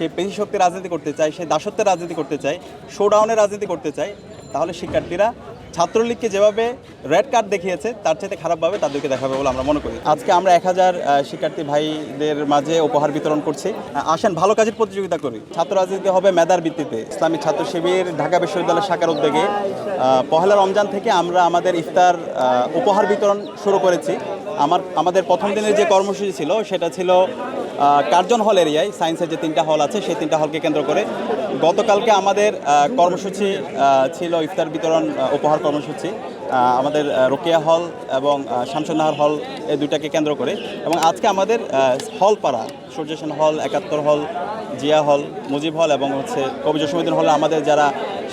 সে পেশি শক্তির রাজনীতি করতে চায়, সে দাসত্বের রাজনীতি করতে চায় শোডাউনের রাজনীতি করতে চায়, তাহলে শিক্ষার্থীরা ছাত্রলীগকে যেভাবে রেড কার্ড দেখিয়েছে, তার চাইতে খারাপভাবে তাদেরকে দেখাবে বলে আমরা মনে করি। আজকে আমরা এক হাজার শিক্ষার্থী ভাইদের মাঝে উপহার বিতরণ করছি। আসেন, ভালো কাজের প্রতিযোগিতা করি। ছাত্র রাজনীতি হবে মেধার ভিত্তিতে। ইসলামী ছাত্র শিবির ঢাকা বিশ্ববিদ্যালয় শাখার উদ্যোগে পহেলা রমজান থেকে আমরা আমাদের ইফতার উপহার বিতরণ শুরু করেছি। আমার, আমাদের প্রথম দিনের যে কর্মসূচি ছিল, সেটা ছিল কার্জন হল এরিয়ায়, সায়েন্সের যে তিনটা হল আছে, সেই তিনটা হলকে কেন্দ্র করে। গতকালকে আমাদের কর্মসূচি ছিল ইফতার বিতরণ উপহার কর্মসূচি। আমাদের রোকেয়া হল এবং শামসুন্নাহার হল এই দুইটাকে কেন্দ্র করে। এবং আজকে আমাদের হল পাড়া, সূর্যসেন হল, একাত্তর হল, জিয়া হল, মুজিব হল এবং হচ্ছে কবি জসীমুদ্দিন হলে, আমাদের যারা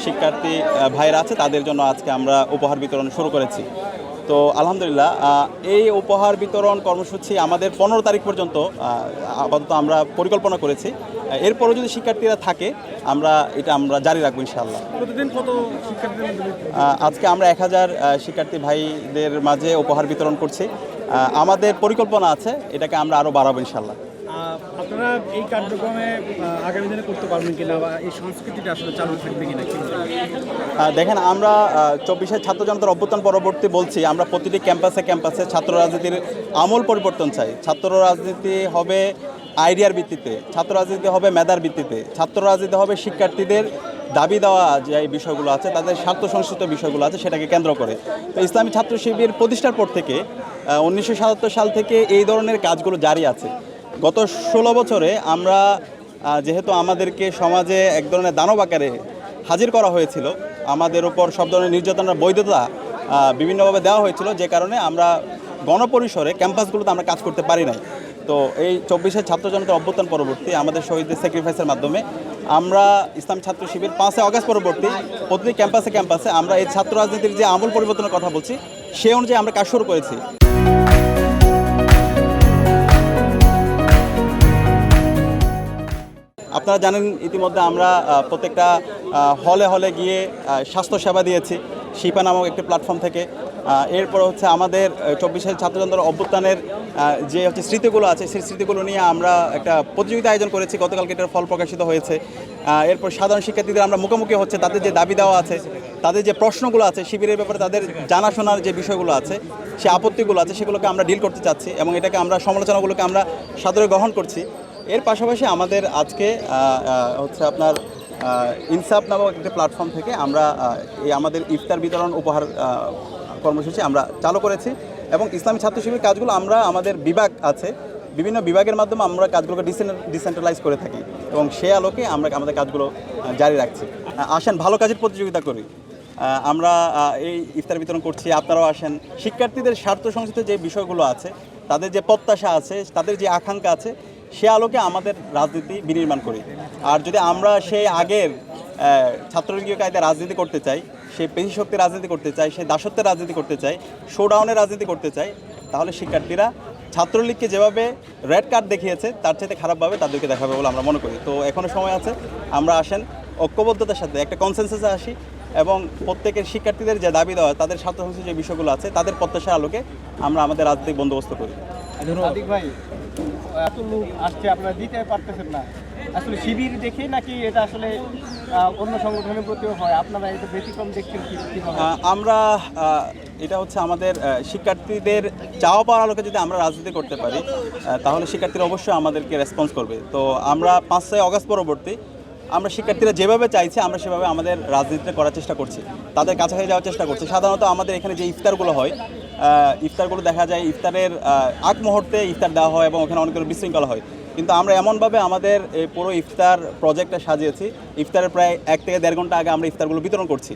শিক্ষার্থী ভাইরা আছে, তাদের জন্য আজকে আমরা উপহার বিতরণ শুরু করেছি। তো আলহামদুলিল্লাহ এই উপহার বিতরণ কর্মসূচি আমাদের পনেরো তারিখ পর্যন্ত আপাতত আমরা পরিকল্পনা করেছি। এরপরও যদি শিক্ষার্থীরা থাকে আমরা এটা আমরা জারি রাখব ইনশাআল্লাহ। প্রতিদিন কত আজকে আমরা এক হাজার শিক্ষার্থী ভাইদের মাঝে উপহার বিতরণ করছি। আমাদের পরিকল্পনা আছে এটাকে আমরা আরও বাড়াবো ইনশাল্লাহ আপনারা এই কার্যক্রমে আগামী দিনে করতে পারবেন কিনা বা এই সংস্কৃতিটা আসলে চালু থাকবে কিনা দেখেন, আমরা চব্বিশের ছাত্র জনতার অভ্যুত্থান পরবর্তী বলছি, আমরা প্রতিটি ক্যাম্পাসে ক্যাম্পাসে ছাত্র রাজনীতির আমল পরিবর্তন চাই। ছাত্র রাজনীতি হবে আইডিয়ার ভিত্তিতে, ছাত্র রাজনীতি হবে মেধার ভিত্তিতে, ছাত্র রাজনীতি হবে শিক্ষার্থীদের দাবি দেওয়া যে বিষয়গুলো আছে, তাদের স্বার্থ সংশ্লিষ্ট বিষয়গুলো আছে, সেটাকে কেন্দ্র করে। তো ইসলামী ছাত্র শিবির প্রতিষ্ঠার পর থেকে উনিশশো সাতাত্তর সাল থেকে এই ধরনের কাজগুলো জারি আছে। গত ষোলো বছরে আমরা যেহেতু আমাদেরকে সমাজে এক ধরনের দানব আকারে হাজির করা হয়েছিল আমাদের উপর সব ধরনের নির্যাতনের বৈধতা বিভিন্নভাবে দেওয়া হয়েছিল, যে কারণে আমরা গণপরিসরে ক্যাম্পাসগুলোতে আমরা কাজ করতে পারি নাই। তো এই চব্বিশের ছাত্র জনতার অভ্যুত্থান পরবর্তী আমাদের শহীদদের স্যাক্রিফাইসের মাধ্যমে আমরা ইসলাম ছাত্র শিবির পাঁচে অগাস্ট পরবর্তী প্রতিটি ক্যাম্পাসে ক্যাম্পাসে আমরা এই ছাত্র রাজনীতির যে আমূল পরিবর্তনের কথা বলছি, সে অনুযায়ী আমরা কাজ শুরু করেছি। আপনারা জানেন ইতিমধ্যে আমরা প্রত্যেকটা হলে হলে গিয়ে স্বাস্থ্যসেবা দিয়েছি শিপা নামক একটি প্ল্যাটফর্ম থেকে। এরপর হচ্ছে আমাদের চব্বিশের ছাত্রজনতার অভ্যুত্থানের যে হচ্ছে স্মৃতিগুলো আছে, সেই স্মৃতিগুলো নিয়ে আমরা একটা প্রতিযোগিতা আয়োজন করেছি। গতকালকে এটার ফল প্রকাশিত হয়েছে। এরপর সাধারণ শিক্ষার্থীদের আমরা মুখোমুখি হচ্ছে তাদের যে দাবি দেওয়া আছে, তাদের যে প্রশ্নগুলো আছে, শিবিরের ব্যাপারে তাদের জানাশোনার যে বিষয়গুলো আছে, সে আপত্তিগুলো আছে, সেগুলোকে আমরা ডিল করতে চাচ্ছি এবং এটাকে আমরা, সমালোচনাগুলোকে আমরা সাদরে গ্রহণ করছি। এর পাশাপাশি আমাদের আজকে হচ্ছে আপনার ইনসাফ নামক একটি প্ল্যাটফর্ম থেকে আমরা এই আমাদের ইফতার বিতরণ উপহার কর্মসূচি আমরা চালু করেছি এবং ইসলামী ছাত্র শিবির কাজগুলো আমরা, আমাদের বিভাগ আছে। বিভিন্ন বিভাগের মাধ্যমে আমরা কাজগুলোকে ডিসেন্ট্রালাইজ করে থাকি এবং সে আলোকে আমরা আমাদের কাজগুলো জারি রাখছি। আসেন, ভালো কাজের প্রতিযোগিতা করি। আমরা এই ইফতার বিতরণ করছি, আপনারাও আসেন। শিক্ষার্থীদের স্বার্থ সংশ্লিষ্ট যে বিষয়গুলো আছে, তাদের যে প্রত্যাশা আছে, তাদের যে আকাঙ্ক্ষা আছে সে আলোকে আমাদের রাজনীতি বিনির্মাণ করি। আর যদি আমরা সেই আগের ছাত্রলীগীয় কায়দায় রাজনীতি করতে চাই সে পেশি শক্তির রাজনীতি করতে চাই সে দাসত্বের রাজনীতি করতে চাই শোডাউনের রাজনীতি করতে চাই তাহলে শিক্ষার্থীরা ছাত্রলীগকে যেভাবে রেড কার্ড দেখিয়েছে তার চাইতে খারাপভাবে তাদেরকে দেখাবে বলে আমরা মনে করি। তো এখনও সময় আছে আমরা আসেন ঐক্যবদ্ধতার সাথে একটা কনসেন্সাসে আসি এবং প্রত্যেকের শিক্ষার্থীদের যে দাবি দেওয়া তাদের স্বার্থ সংশ্লিষ্ট যে বিষয়গুলো আছে তাদের প্রত্যাশার আলোকে আমরা আমাদের রাজনৈতিক বন্দোবস্ত করি। ধন্যবাদ। ভাই এত লোক আসছে, আপনারা দিতে পারতেছেন না। আসলে শিবির দেখে নাকি এটা আসলে অন্য সংগঠনের প্রতিও হয়? আপনারা এটা ব্যতিক্রম দেখছেন আমরা এটা হচ্ছে আমাদের শিক্ষার্থীদের চাওয়া পাওয়ার আলোকে যদি আমরা রাজনীতি করতে পারি তাহলে শিক্ষার্থীরা অবশ্যই আমাদেরকে রেসপন্স করবে। তো আমরা পাঁচ ছয় অগস্ট পরবর্তী, আমরা শিক্ষার্থীরা যেভাবে চাইছি, আমরা সেভাবে আমাদের রাজনীতিতে করার চেষ্টা করছি। তাদের কাছাকাছি যাওয়ার চেষ্টা করছি। সাধারণত আমাদের এখানে যে ইফতারগুলো হয় ইফতারগুলো দেখা যায়, ইফতারের আগ মুহূর্তে ইফতার দেওয়া হয় এবং ওখানে অনেকগুলো বিশৃঙ্খলা হয়। কিন্তু আমরা এমনভাবে আমাদের পুরো ইফতার প্রজেক্টটা সাজিয়েছি। ইফতারের প্রায় এক থেকে দেড় ঘণ্টা আগে আমরা ইফতারগুলো বিতরণ করছি।